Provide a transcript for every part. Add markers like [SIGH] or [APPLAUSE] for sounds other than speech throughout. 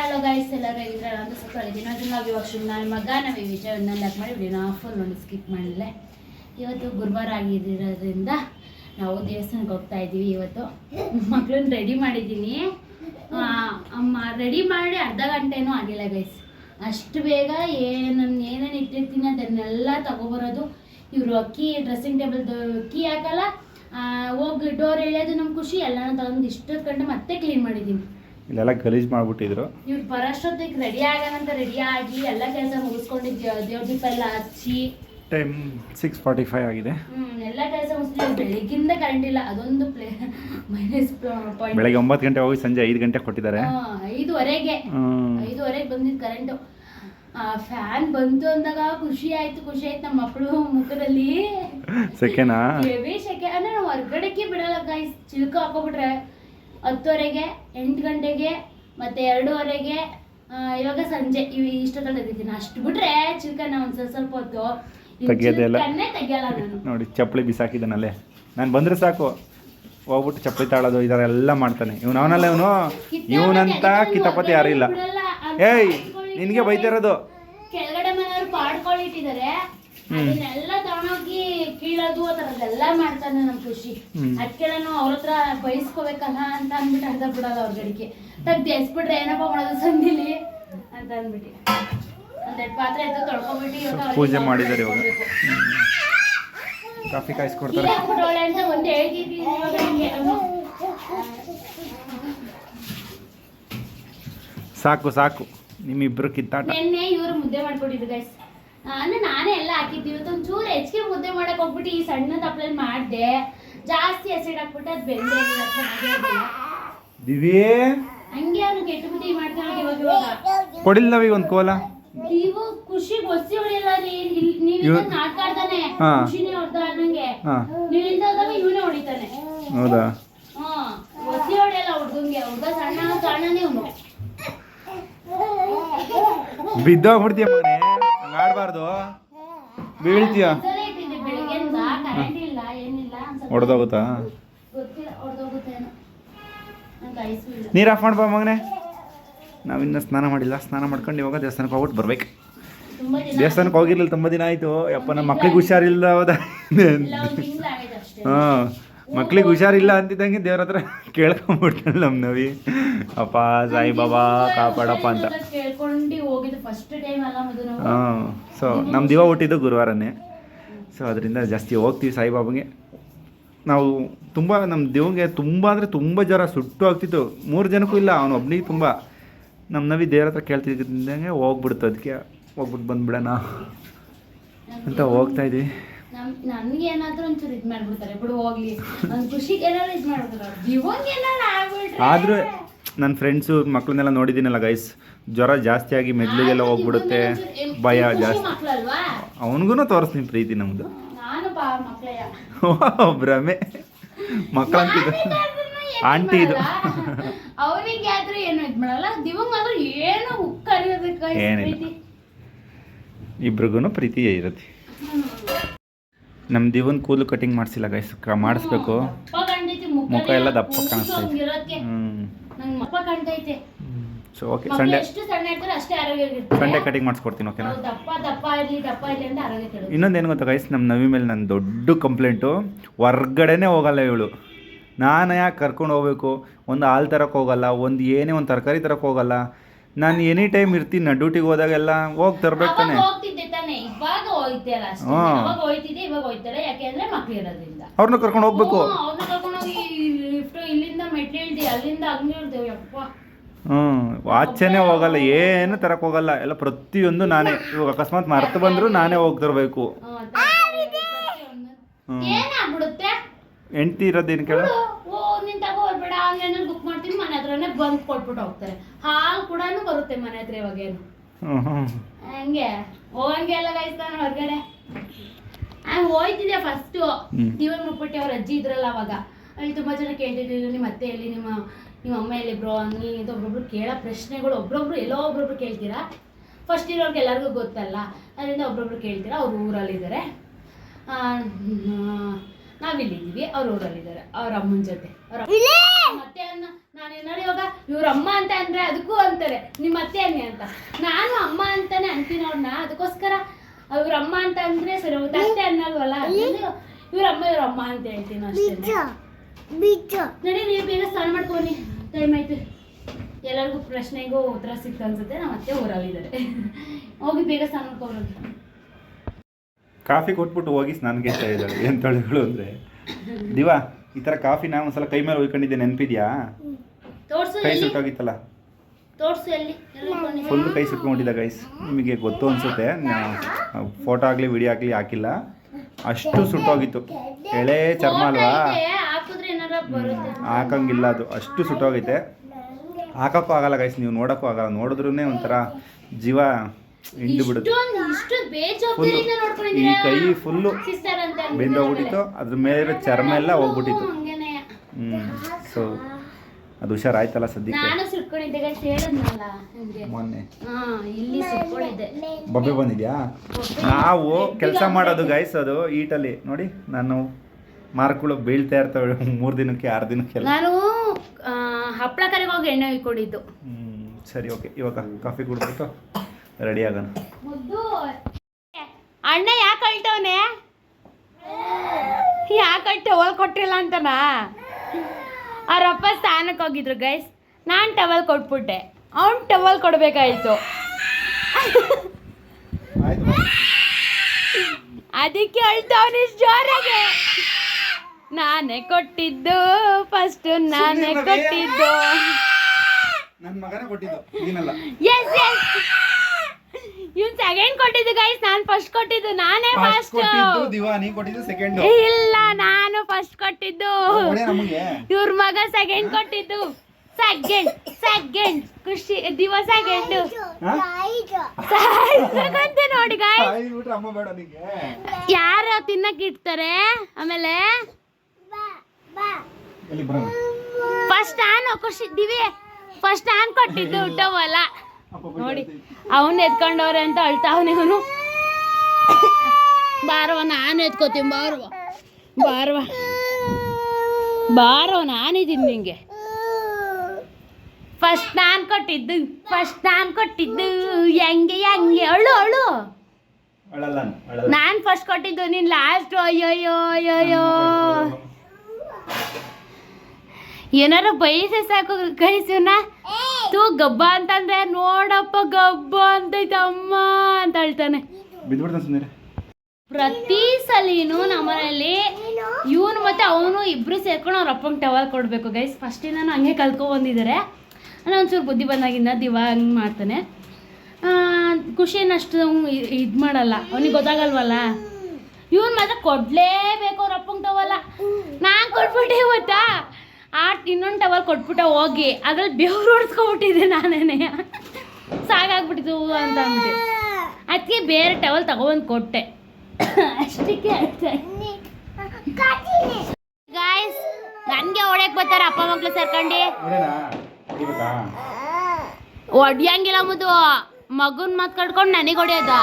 Hello guys ಎಲ್ಲರೂ ಹೇಗಿದ್ರೆ ಅಂತ ಸುತ್ತಾಗಿದ್ದೀನಿ ಅದನ್ನ ನಾವು ಇವಾಗ ಶುರು ನನ್ನ ಮಗ, ನಾವು ಮಾಡಿ ನಾವು ಫುಲ್ ನೋಡಿ ಸ್ಕಿಪ್ ಮಾಡಿಲ್ಲ ಇವತ್ತು ಗುರುವಾರ ಆಗಿರೋದ್ರಿಂದ ನಾವು ದೇವಸ್ಥಾನಕ್ಕೆ ಹೋಗ್ತಾ ಇದ್ದೀವಿ ಇವತ್ತು. ಮಕ್ಕಳನ್ನ ರೆಡಿ ಮಾಡಿದ್ದೀನಿ. ಅಮ್ಮ ರೆಡಿ ಮಾಡಿ ಅರ್ಧ ಗಂಟೆನೂ ಆಗಿಲ್ಲ ಗೈಸ್ ಅಷ್ಟು ಬೇಗ ಏನನ್ನ ಏನೇನು ಇಟ್ಟಿರ್ತೀನಿ ಅದನ್ನೆಲ್ಲ ತಗೊಬರೋದು. ಇವರು ಅಕ್ಕಿ ಡ್ರೆಸ್ಸಿಂಗ್ ಟೇಬಲ್ ಅಕ್ಕಿ ಹಾಕಲ್ಲ. ಹೋಗಿ ಡೋರ್ ಎಳೆಯೋದು ನಮ್ಮ ಖುಷಿ. ಎಲ್ಲನೂ ತಗೊಂಡು ಇಷ್ಟೊತ್ತು ಗಂಟೆ ಮತ್ತೆ ಕ್ಲೀನ್ ಮಾಡಿದ್ದೀನಿ. ಇಲ್ಲೆಲ್ಲ ಗಲೀಜ್ ಮಾಡ್ಬಿಟ್ಟಿದ್ರು. ಇವ್ರು ಬರೋಷ್ಟೊತ್ತಿಗೆ ರೆಡಿ ಆಗಂತ ರೆಡಿ ಆಗಿ ಎಲ್ಲ ಕೆಲಸ ಮುಗಿಸ್ಕೊಂಡಿದ್ವಿ ದೇವ್ರ ದೀಪ ಎಲ್ಲ ಹಚ್ಚಿ. ಟೈಮ್ ಸಿಕ್ಸ್ ಫಾರ್ಟಿ ಫೈವ್ ಆಗಿದೆ ಎಲ್ಲ ಕೆಲಸ ಮುಗಿಸ್ತೀವಿ ಬೆಳಿಗ್ಗಿಂದ ಕರೆಂಟ್ ಇಲ್ಲ. ಅದೊಂದು ಪ್ಲೇ ಮೈನಸ್ ಪಾಯಿಂಟ್ ಬೆಳಗ್ಗೆ ಒಂಬತ್ತು ಗಂಟೆ ಹೋಗಿ ಸಂಜೆ ಐದು ಗಂಟೆ ಕೊಟ್ಟಿದ್ದಾರೆ. ಐದುವರೆಗೆ. ಐದುವರೆಗೆ ಬಂದಿದ್ದು ಕರೆಂಟು ಫ್ಯಾನ್ ಬಂತು ಅಂದಾಗ ಖುಷಿ ಆಯ್ತು ಖುಷಿ ಆಯ್ತು. ನಮ್ಮ ಮಕ್ಕಳು ಮುಖದಲ್ಲಿ ಸೆಕೆನಾ? ಹೆವಿ ಸೆಕೆ. ಅಂದ್ರೆ ನಾವು ಹೊರ್ಗಡೆಗೆ ಬಿಡಲ್ಲ ಗಾಯ್ಸ್ ಚಿಲ್ಕ ಹಾಕೋಬಿಟ್ರೆ. ಹತ್ತುವರೆಗೆ ಎಂಟು ಗಂಟೆಗೆ ಮತ್ತೆ ಎರಡೂವರೆಗೆ ಇವಾಗ ಸಂಜೆ. ಇವ್ ಇಷ್ಟೊತ್ತಲ್ಲಿ ತೆಗಿತೀನಿ. ಅಷ್ಟು ಬಿಟ್ರೆ ಚಿಕನ್ ಒಂದ್ ಸ್ವಲ್ಪ ಸ್ವಲ್ಪ ಹೊತ್ತು ಇನ್ ತೆಗಿಯೋದೇ ಇಲ್ಲ. ಚಿಲ್ಕನ್ನೇ ತೆಗಿಯಲ್ಲ ನಾನು. ನೋಡಿ ಚಪ್ಪಲಿ ಬಿಸಾಕಿದ್ದಾನಲ್ಲೇ ನಾನು ಬಂದರೆ ಸಾಕು. ಹೋಗ್ಬಿಟ್ಟು ಚಪ್ಪಲಿ ತಾಳೋದು ಈ ಥರ ಎಲ್ಲ ಮಾಡ್ತಾನೆ. ಇವನು ಅವನಲ್ಲ ಇವನು. ಇವನಂತ ಕಿತಾಪತಿ ಯಾರೂ ಇಲ್ಲ ಏಯ್ ನಿನಗೆ ಬೈತಿರೋದು. ಕೆಳಗಡೆ ಮನೆಯವ್ರು ಪಾಡ್ಕೊಳ್ಳಿಟ್ಟಿದ್ದಾರೆ ಅದನ್ನೆಲ್ಲ ತಗೊಂಡೋಗಿ ಕೀಳೋದು ಆ ಥರದ್ದೆಲ್ಲ ಮಾಡ್ತಾನೆ ನಮ್ ಖುಷಿ. ಅದಕ್ಕೆ ನಾನು ಅವ್ರ ಹತ್ರ ಬಯಸ್ಕೋಬೇಕಲ್ಲ ಅಂತ ಅಂದ್ಬಿಟ್ಟು ಅರ್ಧ ಬಿಡೋದು ಅವ್ರ ಗಡಿಗೆ ತಗ್ದು ಎಸ್ಬಿಟ್ರೆ ಏನಪ್ಪ ಮಾಡೋದು ಸಂದಿಲಿ? ಅಂತ ಅಂದ್ಬಿಟ್ಟು ಒಂದೆರಡು ಪಾತ್ರೆ ಎದ್ದು ತೊಳ್ಕೊಬಿಟ್ಟು ಇವಾಗ ಪೂಜೆ ಮಾಡಿದ್ದಾರೆ ಇವಾಗ. ಕಾಫಿ ಕಾಯಿಸ್ಕೊಡ್ತಾರೆ. ಅಂತ ಒಂದು ಹೇಳ್ತಿದ್ದೀನಿ ಸಾಕು ಸಾಕು. ನಿಮ್ಮಿಬ್ರು ಕಿತ್ತಾಟ. ನಿನ್ನೆ ಇವರು ಮುದ್ದೆ ಮಾಡ್ಕೊಟ್ಟಿದ್ರು ಗೈಸ್ ಅಂದ್ರೆ ನಾನೇ ಎಲ್ಲ ಹಾಕಿದ್ದೆ. ಇವತ್ತು ಒಂಚೂರು ಹೆಚ್ಚಿಗೆ ಮುದ್ದೆ ಮಾಡಕ್ ಹೋಗ್ಬಿಟ್ಟು ಈ ಸಣ್ಣ ತಪ್ಪಲಲ್ಲಿ ಮಾಡಿದೆ. ಜಾಸ್ತಿ ಹಸಿಡ್ ಹಾಕ್ಬಿಟ್ಟು ಅದು ಬೆಂದೇ ಇಲ್ಲ ಚೆನ್ನಾಗೇ ಇರ್ಲಿಲ್ಲ. ದಿವಿ ಹಂಗೆ ಅವ್ನು ಕೆಟ್ಟ ಬುದ್ಧಿ ಮಾಡ್ತಾನೆ ಇವಾಗ ನಾವೀಗ ಒಂದು ಕೋಲ? ನೀವು ಖುಷಿ ಗೊತ್ತಿ ಹೊಡಿಯಲ್ಲ ನೀವ್ ಹಾ. ಖುಷಿನೇ ಹೊಡ್ದ ನಂಗೆ ಹಾಂ. ನೀವ್ ಇಲ್ದಾಗ ಇವನೇ ಹೊಡಿತಾನೆ. ಹೌದಾ? ಹಾ. ಹೊಡಿಯಲ್ಲ ಹುಡ್ಗಂಗೆ ಹುಡ್ಗ ಸಣ್ಣ ಸಣ್ಣನೇ ಅವನು ಬಿದ್ದೋಗ್ಬಿಡ್ತೀಯ ಬೀಳ್ತೀಯ? ಹೊಡೆದೋಗುತ್ತಾ ನೀರು ಆಫ್ ಮಾಡ್ಬಾ ಮಗನೇ. ನಾವಿನ್ನ ಸ್ನಾನ ಮಾಡಿಲ್ಲ ಸ್ನಾನ ಮಾಡ್ಕೊಂಡು ಇವಾಗ ದೇವಸ್ಥಾನಕ್ಕೆ ಹೋಗ್ಬಿಟ್ಟು ಬರ್ಬೇಕು. ದೇವಸ್ಥಾನಕ್ಕೆ ಹೋಗಿರ್ಲಿಲ್ಲ ತುಂಬ ದಿನ ಆಯಿತು. ಯಪ್ಪ ನಮ್ಮ ಮಕ್ಳಿಗೆ ಹುಷಾರಿಲ್ಲ ಹೌದ ಹಾಂ ಮಕ್ಳಿಗೆ ಹುಷಾರಿಲ್ಲ ಅಂತಿದ್ದಂಗೆ ದೇವ್ರ ಹತ್ರ ಕೇಳ್ಕೊಂಬಿಟ್ಟಾಳೆ ನಮ್ಮ ನವಿ. ಅಪ್ಪ ಸಾಯಿ ಬಾಬಾ ಕಾಪಾಡಪ್ಪ ಅಂತ. ಹಾಂ. ಸೊ ನಮ್ಮ ದಿವ ಹುಟ್ಟಿದ್ದು ಗುರುವಾರನೇ. ಸೊ ಅದರಿಂದ ಜಾಸ್ತಿ ಹೋಗ್ತೀವಿ ಸಾಯಿಬಾಬಾಗೆ. ನಾವು ತುಂಬ ನಮ್ಮ ದೇವಂಗೆ ತುಂಬ ಅಂದರೆ ತುಂಬ ಜ್ವರ ಸುಟ್ಟು ಆಗ್ತಿತ್ತು. ಮೂರು ಜನಕ್ಕೂ ಇಲ್ಲ ಅವನು ಒಬ್ಬನಿಗೆ ತುಂಬ. ನಮ್ಮ ನವಿ ದೇವ್ರ ಹತ್ರ ಕೇಳ್ತಿದ್ದಂಗೆ ಹೋಗ್ಬಿಡ್ತು ಅದಕ್ಕೆ ಹೋಗ್ಬಿಟ್ಟು ಬಂದ್ಬಿಡೋಣ ಅಂತ ಹೋಗ್ತಾ ಇದ್ವಿ. ನಮ್ ನನ್ಗೆ ಏನಾದ್ರೂ ಒಂಚೂರು ಇದ್ ಮಾಡ್ಬಿಡ್ತಾರೆ. ಬಿಡು ಹೋಗ್ಲಿ. ನನ್ ಖುಷಿಗೆ ಏನಾದ್ರು ಇದ್ ಮಾಡ್ಬಿಡ್ತಾರೆ. ದಿವಂಗ್ ಏನಾದ್ರು ಆಗ್ಬಿಟ್ರೆ. ಆದರೂ ನನ್ನ ಫ್ರೆಂಡ್ಸು ಮಕ್ಕಳನ್ನೆಲ್ಲ ನೋಡಿದ್ದೀನಲ್ಲ ಗೈಸ್ ಜ್ವರ ಜಾಸ್ತಿ ಆಗಿ ಮೆದ್ಲಿಗೆಲ್ಲ ಹೋಗ್ಬಿಡುತ್ತೆ ಭಯ ಜಾಸ್ತಿ. ಅವನಿಗೂ ತೋರಿಸ್ತೀನಿ ಪ್ರೀತಿ ನಮ್ಮದು ಭ್ರಮೆ. ಮಕ್ಕಳಂತಿದ್ದು ಆಂಟಿ ಇದು ಏನಿಲ್ಲ. ಇಬ್ರಿಗೂ ಪ್ರೀತಿ ಇರುತ್ತೆ. ನಮ್ಮ ದಿವನ್ ಕೂದಲು ಕಟಿಂಗ್ ಮಾಡಿಸಿಲ್ಲ ಗೈಸ್ ಮಾಡಿಸ್ಬೇಕು. ಮುಖ ಎಲ್ಲ ದಪ್ಪ ಕಾಣಿಸ್ತಾ ಹ್ಞೂ ನಂಗೆ ಮಪ್ಪ ಕಾಣ್ತೈತೆ ಸೊ ಓಕೆ ಸಂಡೇ ಎಷ್ಟು ಸಣ್ಣ ಇರ್ತಾರೆ ಅಷ್ಟೇ ಆರೋಗ್ಯ ಇರ್ತಾರೆ ಸಂಡೇ ಕಟಿಂಗ್ ಮಾಡಿಸ್ಕೊಡ್ತೀನಿ ಓಕೆನಾ ದಪ್ಪ ದಪ್ಪ ಇರಲಿ ದಪ್ಪ ಇರಲಿ ಅಂತ ಆರೋಗ್ಯ ಇನ್ನೊಂದು ಏನು ಗೊತ್ತಾ ಗೈಸ್ ನಮ್ಮ ನವಿ ಮೇಲೆ ನನ್ನ ದೊಡ್ಡ ಕಂಪ್ಲೇಂಟು ಹೊರ್ಗಡೆನೇ ಹೋಗಲ್ಲ ಇವಳು. ನಾನು ಯಾಕೆ ಕರ್ಕೊಂಡು ಹೋಗ್ಬೇಕು? ಒಂದು ಹಾಲು ತರಕ್ಕೆ ಹೋಗಲ್ಲ ಒಂದು ಏನೇ ಒಂದು ತರಕಾರಿ ತರಕ್ಕೆ ಹೋಗಲ್ಲ. ನಾನು ಎನಿ ಟೈಮ್ ಇರ್ತೀನಿ ನಾ ಡ್ಯೂಟಿಗೆ ಹೋದಾಗೆಲ್ಲ ಹೋಗಿ ತರಬೇಕು ತಾನೆ. ಹಾಂ ಹೋಗ್ತಿದ್ದೆ ತಾನೆ ಇವಾಗ ಹೋಯ್ತಲ್ಲ ಅಷ್ಟೇ. ಹಾ. ಅವಾಗ ಹೋಯ್ತಿದ್ದೆ ಇವಾಗ ಹೋಯ್ತಾರೆ ಯಾಕೆ ಅಂದ್ರೆ ಮಕ್ಳು ಇರೋದ್ರಿಂದ. ಅವ್ರನ್ನ ಕರ್ಕೊಂಡು ಹೋಗ್ಬೇಕು. ಇಳ್ದಿ ಅಲ್ಲಿಂದ ಹಂಗೆ ಇಳ್ದೇವು ಯಪ್ಪ. ಹ್ಞೂ ಆಚೆನೇ ಹೋಗಲ್ಲ ಏನು ತರಕ್ಕೆ ಹೋಗಲ್ಲ ಎಲ್ಲ ಪ್ರತಿಯೊಂದು ನಾನೇ ಇವಾಗ ಅಕಸ್ಮಾತ್ ಮರ್ತು ಬಂದರೂ ನಾನೇ ಹೋಗ್ತಿರ್ಬೇಕು. ತರಬೇಕು ಹ್ಞೂ. ಏನಾಗ್ಬಿಡುತ್ತೆ? ಹೆಂಡ್ತಿ ಇರೋದೇನು ಕೇಳ ಓ ನೀನ್ ತಗೋ ಹೋಗ್ಬೇಡ ಆನ್ಲೈನಲ್ಲಿ ಬುಕ್ ಮಾಡ್ತೀನಿ ಮನೆ ಹತ್ರನೇ ಬಂದು ಕೊಟ್ಬಿಟ್ಟು ಹೋಗ್ತಾರೆ. ಹಾಲು ಕೂಡ ಬರುತ್ತೆ ಮನೆ ಹತ್ರ ಇವಾಗ ಏನು. ಹ್ಞೂ ಹ್ಞೂ ಹಂಗೆ ಹೋಗಂಗೆ ಎಲ್ಲ ಕಾಯಿಸ್ತಾನೆ ಹೊರಗಡೆ. ಹಂಗೆ ಹೋಯ್ತಿದ್ದೆ ಫಸ್ಟು. ದಿವನ್ ಮುಪ್ಪಟ್ಟಿ ಅವ್ರ ಅಜ್ಜಿ ಇದ್ರಲ್ಲ ಅವಾಗ. ಅಲ್ಲಿ ತುಂಬ ಜನ ಕೇಳ್ತಿದ್ದೀವಿ ನಿಮ್ಮ ಅತ್ತೆ ಎಲ್ಲಿ ನಿಮ್ಮ ನಿಮ್ಮ ಅಮ್ಮ ಎಲ್ಲಿ ಬ್ರೋ ಅಂಗಿ ಇದು ಒಬ್ಬೊಬ್ರು ಕೇಳೋ ಪ್ರಶ್ನೆಗಳು ಒಬ್ಬೊಬ್ರು ಎಲ್ಲೋ ಒಬ್ಬೊಬ್ರು ಕೇಳ್ತೀರಾ? ಫಸ್ಟ್ ಇರೋರ್ಗೆ ಎಲ್ಲರಿಗೂ ಗೊತ್ತಲ್ಲ ಅದರಿಂದ ಒಬ್ಬೊಬ್ರು ಕೇಳ್ತೀರಾ ಅವ್ರ ಊರಲ್ಲಿದ್ದಾರೆ. ನಾವಿಲ್ಲಿದ್ದೀವಿ ಅವ್ರ ಊರಲ್ಲಿದ್ದಾರೆ ಅವ್ರ ಅಮ್ಮನ ಜೊತೆ. ಅವ್ರ ಮತ್ತೆ ಅನ್ನ ನಾನು ಏನಾರು ಇವಾಗ ಇವ್ರ ಅಮ್ಮ ಅಂತ ಅಂದ್ರೆ ಅದಕ್ಕೂ ಅಂತಾರೆ ನಿಮ್ಮ ಅತ್ತೆ ಅನ್ನಿ ಅಂತ. ನಾನು ಅಮ್ಮ ಅಂತಾನೆ ಅಂತೀನಿ ಅವ್ರನ್ನ ಅದಕ್ಕೋಸ್ಕರ ಇವ್ರ ಅಮ್ಮ ಅಂತ ಅಂದ್ರೆ ಸರಿ ತತ್ತೆ ಅತ್ತೆ ಅನ್ನಲ್ವಲ್ಲ ಇವ್ರ ಅಮ್ಮ ಇವ್ರ ಅಮ್ಮ ಅಂತ ಹೇಳ್ತೀನಿ ಅಷ್ಟೇ ನಡಿ ನೀವು ಬೇಗ ಸ್ನಾನ ಮಾಡ್ಕೊನಿ ಟೈಮ್ ಆಯ್ತು. ಎಲ್ಲರಿಗೂ ಪ್ರಶ್ನೆಗೂ ಉತ್ತರ ಸಿಕ್ತು ಅನ್ಸುತ್ತೆ. ನಮ್ಮ ಅತ್ತೆ ಊರಲ್ಲಿದ್ದಾರೆ. ಹೋಗಿ ಬೇಗ ಸ್ನಾನ ಮಾಡ್ಕೊಬರೋದು ಕಾಫಿ ಕೊಟ್ಬಿಟ್ಟು ಹೋಗಿ ಸ್ನಾನಕ್ಕೆ ಕೇಳ್ತಾ ಇದ್ದಾಳೆ ಏನು ತೊಳೆಗಳು ಅಂದರೆ? ದಿವಾ ಈ ಥರ ಕಾಫಿನ ಒಂದ್ಸಲ ಕೈ ಮೇಲೆ ಒಯ್ಕೊಂಡಿದ್ದೆ. ನೆನಪಿದ್ಯಾ? ತೋರ್ಸು ಕೈ ಎಲ್ಲಿ? ಸುಟ್ಟೋಗಿತ್ತಲ್ಲ? ತೋರ್ಸು ಎಲ್ಲಿ? ಫುಲ್ ಕೈ ಸುಟ್ಕೊಂಡಿದ್ದ ಗೈಸ್ ನಿಮಗೆ ಗೊತ್ತು ಅನಿಸುತ್ತೆ. ಫೋಟೋ ಆಗಲಿ ವಿಡಿಯೋ ಆಗಲಿ ಹಾಕಿಲ್ಲ. ಅಷ್ಟು ಸುಟ್ಟೋಗಿತ್ತು. ಎಳೆ ಚರ್ಮ ಅಲ್ವಾ? ಹಾಕಂಗಿಲ್ಲ ಅದು. ಅಷ್ಟು ಸುಟ್ಟೋಗೈತೆ. ಹಾಕೋಕ್ಕೂ ಆಗಲ್ಲ ಗೈಸ್ ನೀವು ನೋಡೋಕ್ಕೂ ಆಗಲ್ಲ. ನೋಡಿದ್ರೂ ಒಂಥರ ಜೀವ ಹಿಂಡು ಬಿಡುತ್ತೆ. ಈ ಕೈ ಫುಲ್ಲು ಬೆಂದೋಗ್ಬಿಟ್ಟಿತ್ತು. ಅದ್ರ ಮೇಲೆ ಚರ್ಮ ಎಲ್ಲ ಹೋಗ್ಬಿಟ್ಟಿತ್ತು. ಹ್ಮ್. ಹ್ಞೂ ಸೊ ಅದು ಹುಷಾರಾಯ್ತಲ್ಲ ಸದ್ಯಕ್ಕೆ? ಮೊನ್ನೆ. ಬೊಬ್ಬೆ ಬಂದಿದ್ಯಾ? ನಾವು ಕೆಲಸ ಮಾಡೋದು ಗೈಸ್ ಅದು ಈಟಲ್ಲಿ. ನೋಡಿ ನಾನು ಮಾರ್ಕ್ಗಳು ಬೀಳ್ತಾ ಇರ್ತವೆ [LAUGHS] ಮೂರು ದಿನಕ್ಕೆ ಆರು ದಿನಕ್ಕೆ ನಾನು ಹಪ್ಪಳ ಕರೆಗೆ ಹೋಗಿ ಎಣ್ಣೆ ಇಟ್ಕೊಂಡಿದ್ದು ಹ್ಮ್, ಸರಿ ಓಕೆ. ಇವಾಗ ಕಾಫಿ ಕುಡಿದ್ಬಿಟ್ಟು ರೆಡಿ ಆಗೋಣ. ಅಣ್ಣ ಯಾಕೆ ಅಳ್ತವನೆ? ಯಾಕೆ ಟವಲ್ ಕೊಟ್ಟಿಲ್ಲ ಅಂತನಾ? ಅವರಪ್ಪ ಸ್ನಾನಕ್ಕೆ ಹೋಗಿದ್ರು ಗೈಸ್ ನಾನು ಟವಲ್ ಕೊಟ್ಬಿಟ್ಟೆ. ಅವ್ನು ಟವಲ್ ಕೊಡಬೇಕಾಯ್ತು. ಅದಕ್ಕೆ ಅಳ್ತಾವನಿಷ್ಟು ಜೋರಾಗೆ. ನಾನೇ ಕೊಟ್ಟಿದ್ದು ಫಸ್ಟ್ ನಾನೇ. ಕೊಟ್ಟಿದ್ದು. ನನ್ನ ಮಗನೇ ಕೊಟ್ಟಿದ್ದು ನೀನಲ್ಲ. ಎಸ್ ಎಸ್ ಇವ್ನು ಸೆಕೆಂಡ್ ಕೊಟ್ಟಿದ್ದು ಗೈಸ್ ನಾನು ಫಸ್ಟ್ ಕೊಟ್ಟಿದ್ದು. ನಾನೇ ಫಸ್ಟ್ ಫಸ್ಟ್ ಕೊಟ್ಟಿದ್ದು ದಿವಾ ನೀ ಕೊಟ್ಟಿದ್ದು ಸೆಕೆಂಡ್ ಇಲ್ಲ ನಾನು ಫಸ್ಟ್ ಕೊಟ್ಟಿದ್ದು. ನಮಗೆ. ಇವ್ರ ಮಗ ಸೆಕೆಂಡ್ ಕೊಟ್ಟಿದ್ದು. ಸೆಕೆಂಡ್ ಸೆಕೆಂಡ್ ಖುಷಿ ದಿವಸ ಸೆಕೆಂಡ್ ಸಾಯ್ಸಕ್ಕಂತೆ ನೋಡಿ ಗಾಯ್ ಬಿಟ್ರೆ ಅಮ್ಮ ಬೇಡ ನಿಂಗೆ. ಯಾರು ತಿನ್ನಕ್ ಇಡ್ತಾರೆ? ಆಮೇಲೆ ಫಸ್ಟ್ ಆನ್ ಖುಷಿ ದಿವಿ ಫಸ್ಟ್ ನಾನು ಕೊಟ್ಟಿದ್ದು ಊಟವಲ್ಲ ನೋಡಿ ಅವನ್ ಎತ್ಕೊಂಡವ್ರೆ ಅಂತ ಅಳ್ತಾವನೆ ಅವನು ಬಾರವ ನಾನು ಎತ್ಕೋತೀನಿ ಬಾರವ. ಬಾರವ. ಬಾರವ ನಾನಿದ್ದೀನಿ ನಿಂಗೆ. ಫಸ್ಟ್ ನಾನು ಕೊಟ್ಟಿದ್ದು ಫಸ್ಟ್ ನಾನು ಕೊಟ್ಟಿದ್ದು. ಹೆಂಗೆ ಹೆಂಗೆ? ಅಳು ಅಳು. ನಾನ್ ಫಸ್ಟ್ ಕೊಟ್ಟಿದ್ದು ನೀನು ಲಾಸ್ಟ್ ಅಯ್ಯೋ ಅಯ್ಯೋಯ್ಯೋ. ಏನಾರ ಬೈಸೆ ಸಾಕು ಕಳಿಸಿವ್ನ ತೂ ಗಬ್ಬ ಅಂತಂದ್ರೆ ನೋಡಪ್ಪ ಗಬ್ಬ ಅಂತೈತೆ ಅಮ್ಮ ಅಂತ ಹೇಳ್ತಾನೆ. ಪ್ರತಿ ಸಲಿನೂ ನಮ್ಮನೇಲಿ ಇವನು ಮತ್ತೆ ಅವನು ಇಬ್ರು ಸೇರ್ಕೊಂಡು ಅವ್ರ ಅಪ್ಪಂಗೆ ಟವಲ್ ಕೊಡಬೇಕು ಗೈಸ್ ಫಸ್ಟ್ ಇಂದ ಹಂಗೆ ಕಲ್ತ್ಕೊ ಬಂದಿದ್ದಾರೆ ನಾನು ಒಂಚೂರು ಬುದ್ಧಿ ಬಂದಾಗಿಂದ ದಿವ ಹಂಗೆ ಮಾಡ್ತಾನೆ. ಆ, ಖುಷಿನಷ್ಟು ಇದು ಮಾಡಲ್ಲ. ಅವನಿಗೆ ಗೊತ್ತಾಗಲ್ವಲ್ಲ? ಇವನು ಮಾತ್ರ ಕೊಡ್ಲೇಬೇಕು ಅವ್ರ ಅಪ್ಪಂಗೆ ಟವಲ್ಲ ನಾನು ಕೊಟ್ಬಿಟ್ಟೆ ಗೊತ್ತಾ? ಆ ಇನ್ನೊಂದು ಟವಲ್ ಕೊಟ್ಬಿಟ್ಟೆ ಹೋಗಿ. ಅದ್ರಲ್ಲಿ ಬೆವ್ರು ಹೊಡ್ಸ್ಕೊಬಿಟ್ಟಿದ್ದೆ ನಾನೇನೆ. ಸಾಕಾಗ್ಬಿಟ್ಟಿತು ಅಂತ ಅಂದ್ಬಿಟ್ಟು. ಅದಕ್ಕೆ ಬೇರೆ ಟವಲ್ ತಗೊಬಂದು ಕೊಟ್ಟೆ. ಅಷ್ಟಕ್ಕೆ ಗಾಯ್ಸ್ ನನಗೆ ಹೊಡ್ಯಕ್ ಬರ್ತಾರೆ ಅಪ್ಪ ಮಕ್ಳು ಸೇರ್ಕೊಂಡು. ಹೊಡ್ಯಂಗಿಲ್ಲ ಮುದು ಮಗುನ್ ಮತ್ ಕಟ್ಕೊಂಡು ನನಗೆ ಹೊಡ್ಯೋದ.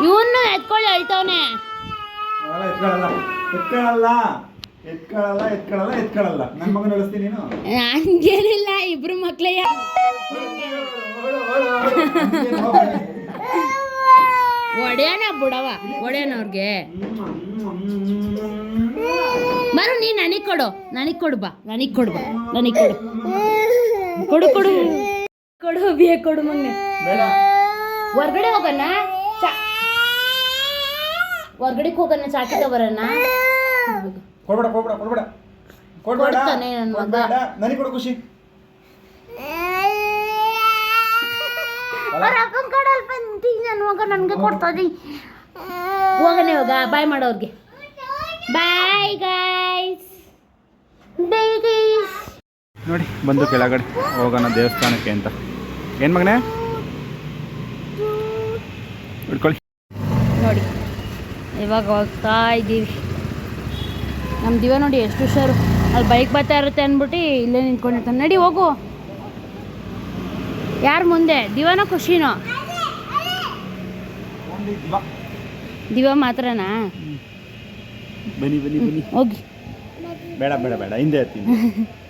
ಇವನು ಎತ್ಕೊಳ್ಳಿ ಹೇಳ್ತವನೆ ಅವೆಲ್ಲ ಎತ್ಕೊಳ್ಳಲ್ಲ ಎತ್ಕೊಳ್ಳಲ್ಲ ಎತ್ಕೊಳ್ಳಲ್ಲ ಎತ್ಕೊಳ್ಳಲ್ಲ ಎತ್ಕೊಳ್ಳಲ್ಲ ನನ್ನ ಮಗನ ನಡೆಸ್ತೀನಿ ನೀನು? ಹಂಗೇನಿಲ್ಲ ಇಬ್ರು ಮಕ್ಳೇ. ಒಡೆಯೋಣ ಬಿಡವ ಒಡೆಯೋಣ ಅವ್ರಿಗೆ ಬರು ನೀ ನನಗೆ ಕೊಡು. ನನಗೆ ಕೊಡು ಬಾ ನನಗೆ ಕೊಡು ಬಾ ನನಗೆ ಕೊಡು. ಕೊಡು ಕೊಡು. ಕೊಡು ಬಿಯ ಕೊಡು ಮೊನ್ನೆ. ಹೊರ್ಗಡೆ ಹೋಗೋಣ ಚಾ ಹೊರ್ಗಡೆಗೆ ಹೋಗೋಣ ಚಾಕಿ ಕೊಡ್ಬೇಡ ಕೊಡ್ಬೇಡ ಕೊಡ್ಬೇಡ. ಕೊಡ್ಬೇಡ ಕೊಡ್ತಾನೆ ನನ್ ಮಗ. ಕೊಡ್ಬೇಡ. ನನಗೆ ಕೊಡು ಖುಷಿ. ಅವ್ರ ಅಪ್ಪನ ಕಡಲ್ ಬಂದು ನನ್ನ ಮಗ ನನಗೆ ಕೊಡ್ತದಿ ಹೋಗೋಣ ಇವಾಗ ಬಾಯ್ ಮಾಡೋರ್ಗೆ ಬಾಯ್ ಗಾಯ್ಸ್ ಬಾಯ್ ಗೈಸ್ ನೋಡಿ ಬಂದು ಕೆಳಗಡೆ ಹೋಗೋಣ ದೇವಸ್ಥಾನಕ್ಕೆ ಅಂತ. ಏನು ಮಗನೇ? ಹಿಡ್ಕೊಳ್ಳಿ ನೋಡಿ. ಇವಾಗ ಹೋಗ್ತಾ ಇದ್ದೀವಿ. ನಮ್ಮ ದಿವ ನೋಡಿ ಎಷ್ಟು ಹುಷಾರು. ಅಲ್ಲಿ ಬೈಕ್ ಬರ್ತಾ ಇರುತ್ತೆ ಅಂದ್ಬಿಟ್ಟು ಇಲ್ಲೇ ನಿಂತ್ಕೊಂಡಿರ್ತಾನೆ. ನಡಿ ಹೋಗು. ಯಾರು ಮುಂದೆ? ದಿವನೋ ಖುಷಿನೋ? ದಿವ ಮಾತ್ರನಾ? ಬನ್ನಿ ಬನ್ನಿ ಬನ್ನಿ. ಹೋಗಿ. ಬೇಡ ಬೇಡ ಬೇಡ. ಹಿಂದೆ [LAUGHS]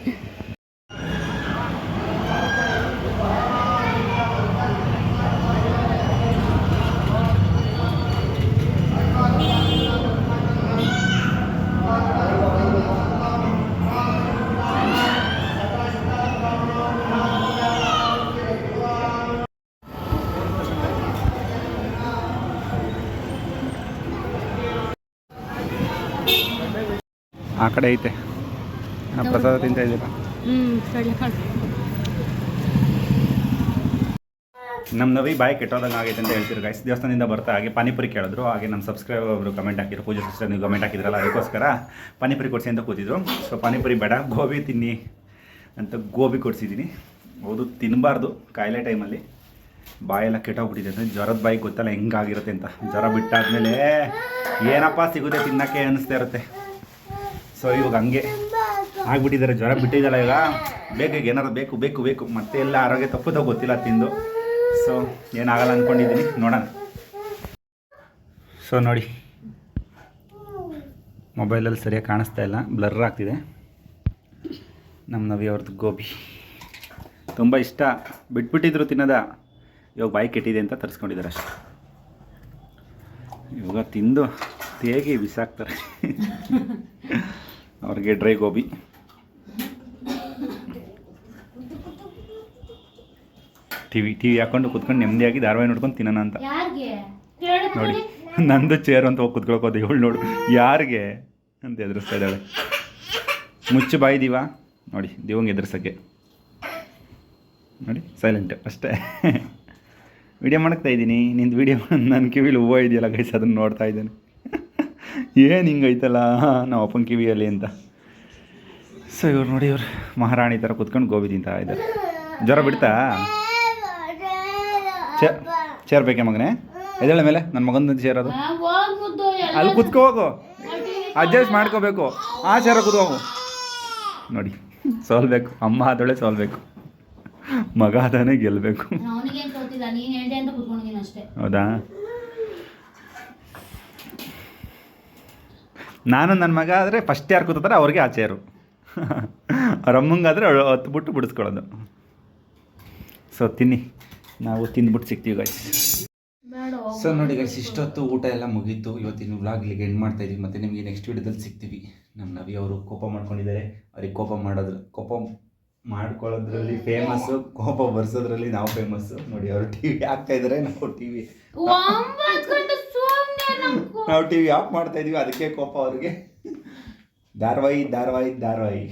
ಆ ಕಡೆ ಐತೆ. ಪ್ರಸಾದ ತಿಂತ ಇದ್ದೀರಾ? ನಮ್ಮ ನವಿ ಬಾಯಿ ಕೆಟ್ಟೋದಂಗೆ ಆಗೈತೆ ಅಂತ ಹೇಳ್ತಿರು ಗೈಸ್ ದೇವಸ್ಥಾನದಿಂದ ಬರ್ತಾ ಹಾಗೆ ಪಾನಿಪುರಿ ಕೇಳಿದ್ರು. ಹಾಗೆ ನಮ್ಮ ಸಬ್ಸ್ಕ್ರೈಬರ್ ಒಬ್ಬರು ಕಮೆಂಟ್ ಹಾಕಿದ್ರು. ಪೂಜೆ ಸಿಸ್ಟರ್ ನೀವು ಕಮೆಂಟ್ ಹಾಕಿದ್ರಲ್ಲ ಅದಕ್ಕೋಸ್ಕರ ಪಾನಿಪುರಿ ಕೊಡಿಸಿ ಅಂತ ಕೂತಿದ್ರು. ಸೊ ಪಾನಿಪುರಿ ಬೇಡ ಗೋಬಿ ತಿನ್ನಿ ಅಂತ ಗೋಬಿ ಕೊಡಿಸಿದ್ದೀನಿ. ಹೌದು ತಿನ್ನಬಾರ್ದು ಕಾಯಿಲೆ ಟೈಮಲ್ಲಿ ಬಾಯೆಲ್ಲ ಕೆಟ್ಟೋಗ್ಬಿಟ್ಟಿದೆ ಅಂದರೆ ಜ್ವರದ ಬಾಯಿ ಗೊತ್ತಲ್ಲ ಹೆಂಗಾಗಿರುತ್ತೆ ಅಂತ. ಜ್ವರ ಬಿಟ್ಟಾದ್ಮೇಲೆ ಏನಪ್ಪ ಸಿಗುತ್ತೆ ತಿನ್ನಕ್ಕೆ ಅನ್ನಿಸ್ತಾ ಇರುತ್ತೆ. ಸೊ ಇವಾಗ ಹಂಗೆ ಆಗ್ಬಿಟ್ಟಿದ್ದಾರೆ, ಜ್ವರ ಬಿಟ್ಟಿದ್ದಲ್ಲ ಈಗ ಬೇಕು ಈಗ ಏನಾರು ಬೇಕು ಬೇಕು ಬೇಕು. ಮತ್ತೆ ಎಲ್ಲ ಆರೋಗ್ಯ ತಪ್ಪುದೋ ಗೊತ್ತಿಲ್ಲ ತಿಂದು. ಸೊ ಏನಾಗಲ್ಲ ಅಂದ್ಕೊಂಡಿದ್ದೀನಿ ನೋಡೋಣ. ಸೊ ನೋಡಿ. ಮೊಬೈಲಲ್ಲಿ ಸರಿಯಾಗಿ ಕಾಣಿಸ್ತಾ ಇಲ್ಲ. ಬ್ಲರ್ ಆಗ್ತಿದೆ. ನಮ್ಮ ನವಿ ಅವ್ರದ್ದು ಗೋಬಿ. ತುಂಬ ಇಷ್ಟ. ಬಿಟ್ಬಿಟ್ಟಿದ್ರು ತಿನ್ನೋದ. ಇವಾಗ ಬಾಯಿ ಕೆಟ್ಟಿದೆ ಅಂತ ತರಿಸ್ಕೊಂಡಿದ್ದಾರೆ ಅಷ್ಟೆ. ಇವಾಗ ತಿಂದು ಹೇಗೆ ಬಿಸಾಕ್ತಾರೆ? ಅವ್ರಿಗೆ dry gobi TV TV T V ಹಾಕೊಂಡು ಕುತ್ಕೊಂಡು ನೆಮ್ಮದಿಯಾಗಿ ಧಾರವಾಹಿ ನೋಡ್ಕೊಂಡು ತಿನ್ನೋಣ ಅಂತ. ನೋಡಿ ನಂದು ಚೇರ್ ಅಂತ ಹೋಗಿ ಕುತ್ಕೊಳ್ಕೋದು ಇವಳು ನೋಡು. ಯಾರಿಗೆ? ಅಂತ ಎದುರಿಸ್ತಾ ಇದ್ದಾಳೆ. ಮುಚ್ಚು ಬಾಯಿ ದೀವ. ನೋಡಿ ದೇವಂಗೆ ಎದುರ್ಸೋಕ್ಕೆ. ನೋಡಿ ಸೈಲೆಂಟ್ ಅಷ್ಟೇ. [LAUGHS] ವಿಡಿಯೋ ಮಾಡ್ತಾ ಇದ್ದೀನಿ. ನಿಂದು ವಿಡಿಯೋ ನನ್ನ ಕಿವಿಲಿ ಹೂವು ಇದೆಯಲ್ಲ ಗೈಸ್ ಅದನ್ನು ನೋಡ್ತಾ ಇದ್ದೇನೆ. ಏನು ಹಿಂಗೈತಲ್ಲ? ನಾವು ಅಪ್ಪನ ಕಿವಿಯಲ್ಲಿ ಅಂತ. ಸೊ ಇವ್ರು ನೋಡಿ ಇವ್ರು ಮಹಾರಾಣಿ ಥರ ಕುತ್ಕೊಂಡು ಗೋಬಿ ತಿಂತಾ ಇದ್ದಾರೆ. ಜ್ವರ ಬಿಡ್ತಾ? ಚೇರ್ ಬೇಕೆ ಮಗನೇ? ಎದ್ದೇಳ ಮೇಲೆ ನನ್ನ ಮಗನ ಸೇರೋದು ಅಲ್ಲಿ ಕುತ್ಕೋ ಹೋಗು. ಅಡ್ಜಸ್ಟ್ ಮಾಡ್ಕೋಬೇಕು. ಆ ಚೇರ ಕುತ್ಕೋಬೇಕು ನೋಡಿ ಸೋಲ್ಬೇಕು ಅಮ್ಮ ಆದೊಳೆ ಸೋಲ್ಬೇಕು ಮಗ ಆದಾನೆ ಗೆಲ್ಲಬೇಕು ಹೌದಾ? ನಾನು ನನ್ನ ಮಗ ಆದರೆ ಫಸ್ಟ್ ಯಾರು ಕೂತಾರೆ ಅವ್ರಿಗೆ ಆ ಚೇರು ಅವ್ರ ಹತ್ತು ಬಿಟ್ಟು ಬಿಡಿಸ್ಕೊಳ್ಳೋದು. ಸೊ ತಿನ್ನಿ. ನಾವು ತಿಂದ್ಬಿಟ್ಟು ಸಿಗ್ತೀವಿ ಗೈಸ್ ಸೊ ನೋಡಿ ಗೈಸ್ ಇಷ್ಟೊತ್ತು ಊಟ ಎಲ್ಲ ಮುಗೀತು. ಇವತ್ತಿನ ವ್ಲಾಗ್ ಇಲ್ಲಿಗೆ ಎಂಡ್ ಮಾಡ್ತಾ ಇದೀವಿ. ಮತ್ತೆ ನಿಮಗೆ ನೆಕ್ಸ್ಟ್ ವೀಡಿಯೋದಲ್ಲಿ ಸಿಗ್ತೀವಿ. ನಮ್ಮ ನವಿ ಅವರು ಕೋಪ ಮಾಡ್ಕೊಂಡಿದ್ದಾರೆ. ಅವ್ರಿಗೆ ಕೋಪ ಮಾಡೋದ್ರ ಕೋಪ ಮಾಡ್ಕೊಳ್ಳೋದ್ರಲ್ಲಿ ಫೇಮಸ್ಸು ಕೋಪ ಬರ್ಸೋದ್ರಲ್ಲಿ ನಾವು ಫೇಮಸ್ಸು ನೋಡಿ ಅವರು ಟಿ ವಿ ಹಾಕ್ತಾ ಇದ್ದಾರೆ ನಾವು ಟಿ ವಿ ನಾವು ಟಿ ವಿ ಆಫ್ ಮಾಡ್ತಾ ಇದೀವಿ ಅದಕ್ಕೆ ಕೋಪ ಅವ್ರಿಗೆ. ಧಾರಾವಾಹಿ ಧಾರಾವಾಹಿ ಧಾರಾವಾಹಿ.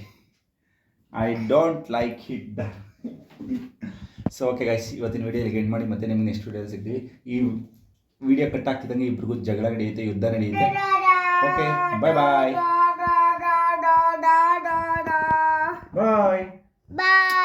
I don't like it so okay guys ಇವತ್ತಿನ ವಿಡಿಯೋ ಇಲ್ಲಿ ಎಂಡ್ ಮಾಡಿ ಮತ್ತೆ ನಿಮ್ಗೆ ನೆಕ್ಸ್ಟ್ ವಿಡಿಯೋ ಸಿಗ್ತೀವಿ. ಈ ವಿಡಿಯೋ ಕಟ್ ಆಗ್ತಿದ್ದಂಗೆ ಇಬ್ರಿಗೂ ಜಗಳ ನಡೆಯುತ್ತೆ ಯುದ್ಧ ನಡೆಯುತ್ತೆ. ಓಕೆ ಬಾಯ್ ಬಾಯ್ ಬಾಯ್ ಬಾಯ್